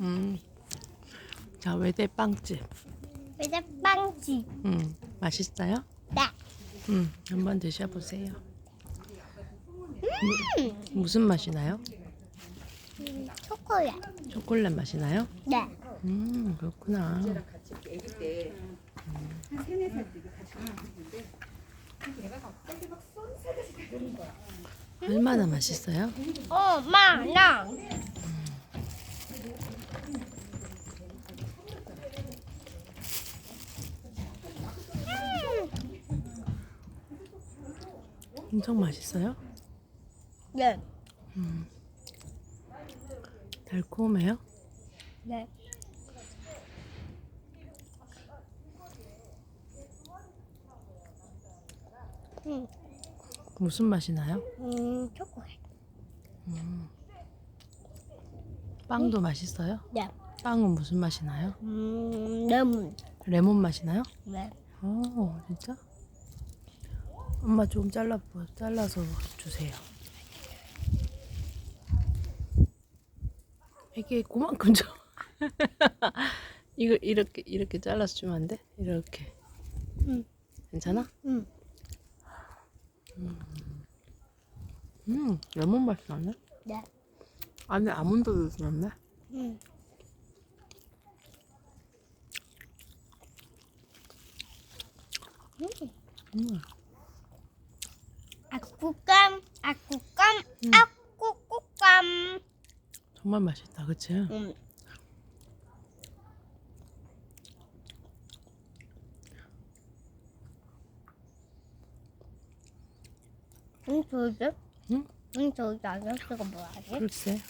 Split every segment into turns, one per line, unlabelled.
음. 자, 외대 빵집.
이제 빵집.
음, 맛있어요?
네.
음, 한번 드셔보세요. 무, 무슨 맛이 나요?
음, 초콜릿.
초콜릿 맛이 나요?
네.
음, 그렇구나. 얼마나 맛있어요?
어, 많아.
엄청 맛있어요?
네.
달콤해요?
네. 음,
무슨 맛이 나요?
음, 초콜릿.
빵도 맛있어요?
네.
빵은 무슨 맛이 나요?
음, 레몬.
레몬 맛이 나요?
네.
오, 진짜? 엄마 좀 잘라 잘라서 주세요. 이게 그만큼 좀. 이걸 이렇게 이렇게 잘라서 주면 안 돼? 이렇게.
응.
괜찮아?
음,
음, 레몬 맛이 나네.
네.
안에 아몬드도 들었네.
음.
음,
아쿠감, 아쿠감, 아쿠꾸감.
정말 맛있다, 그치?
음. 응, 저기?
응?
응, 저기 아저씨가 뭐하지?
글쎄.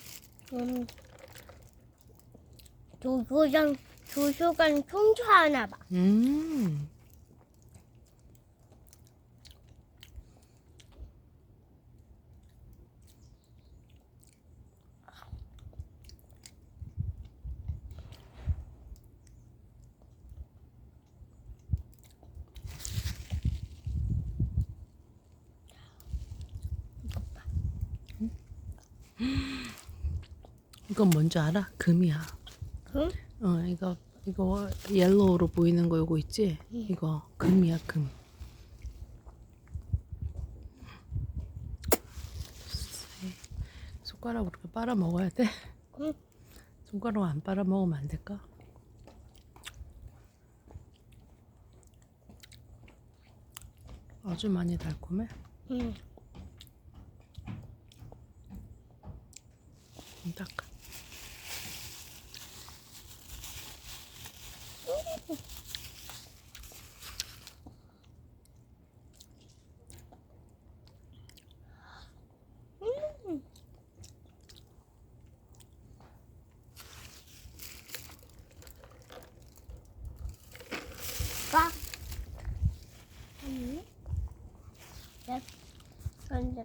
음, 도서관, 도서관 청소하나 봐.
음, 이건 뭔지 알아? 금이야.
응?
어, 이거 이거 옐로우로 보이는 거 이거 있지? 이거 금이야 금. 손가락으로 이렇게 빨아 먹어야 돼?
응.
손가락 안 빨아 먹으면 안 될까? 아주 많이 달콤해.
응.
좀 닦아.
봐. 응? 네. 근데